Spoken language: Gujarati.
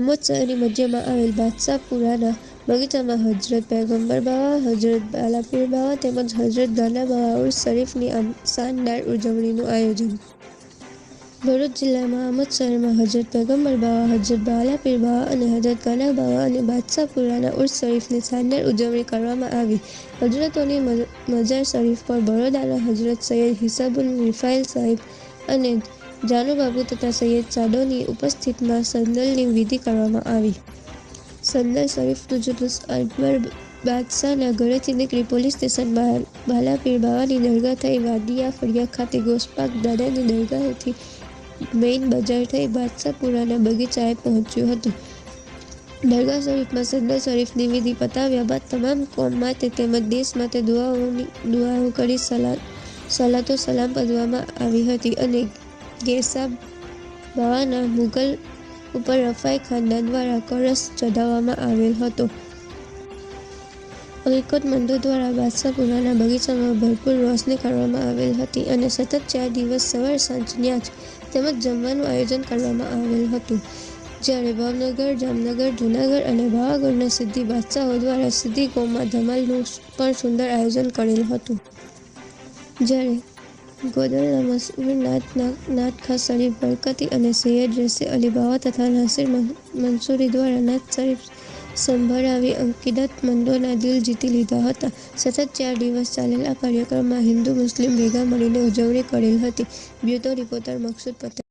આમોદ શહેરની મધ્યમાં આવેલ બાદશાહપુરાના બગીચામાં હજરત પૈગંબર બાવા હજરત બાલાપીર બાવા તેમજ હજરત ગાના બાવા ઉર્સ શરીફની શાનદાર ઉજવણીનું આયોજન. ભરૂચ જિલ્લામાં શહેરમાં હજરત પૈગંબર બાવા હજરત બાલાપીર બાવા અને હજરત ગાના બાવા અને બાદશાહપુરાના ઉર્સ શરીફની શાનદાર ઉજવણી કરવામાં આવી. હજરતોની મજાર શરીફ પર બરોડાના હજરત સૈયદ હિસાબુલ રિફાઇલ સાહેબ અને જાનુબાપુ તથા સૈયદ સાદોની ઉપસ્થિતિમાં સંદલની વિધિ કરવામાં આવી. સંદલ શરીફનું જુલુસ અકબર બાદશાહના ઘરેથી નીકળી પોલીસ સ્ટેશન બાલાપીર બાવાની દરગાહ થઈ વાડિયા ફળિયા ખાતે ગોસપાક દાદાની દરગાહેથી મેઇન બજાર થઈ બાદશાહપુરાના બગીચાએ પહોંચ્યું હતું. દરગાહ શરીફમાં સંદલ શરીફની વિધિ પતાવ્યા બાદ તમામ કોમ માટે તેમજ દેશ માટે દુઆઓ કરી સલાતો સલામ પદવામાં આવી હતી અને ગેસાબ બાવાના મુઘલ ઉપર રફાઈ ખાનદાન દ્વારા કળશ ચઢાવવામાં આવેલ હતો. અકીકતમંદો દ્વારા બાદશાહપુરાના બગીચામાં ભરપૂર રોશની કરવામાં આવેલ હતી અને સતત ચાર દિવસ સવાર સાંજ ન્યાજ તેમજ જમવાનું આયોજન કરવામાં આવેલ હતું. જ્યારે ભાવનગર, જામનગર, જૂનાગઢ અને ભાવાગઢના સિદ્ધિ બાદશાહો દ્વારા સિદ્ધિ ગોમાં ધમાલનું પણ સુંદર આયોજન કરેલ હતું. જ્યારે ગોદલના મશહૂર નાતખા શરીફ બરકતી અને સૈયદ રઝી અલી બાવા તથા નાસિર મંસૂરી દ્વારા નાત શરીફ સંભળાવી અકીદતમંદોના દિલ જીતી લીધા હતા. સતત ચાર દિવસ ચાલેલા કાર્યક્રમમાં હિન્દુ મુસ્લિમ ભેગા મળીને ઉજવણી કરેલ હતી. બ્યુતો રિપોર્ટર મકસૂદ પટેલ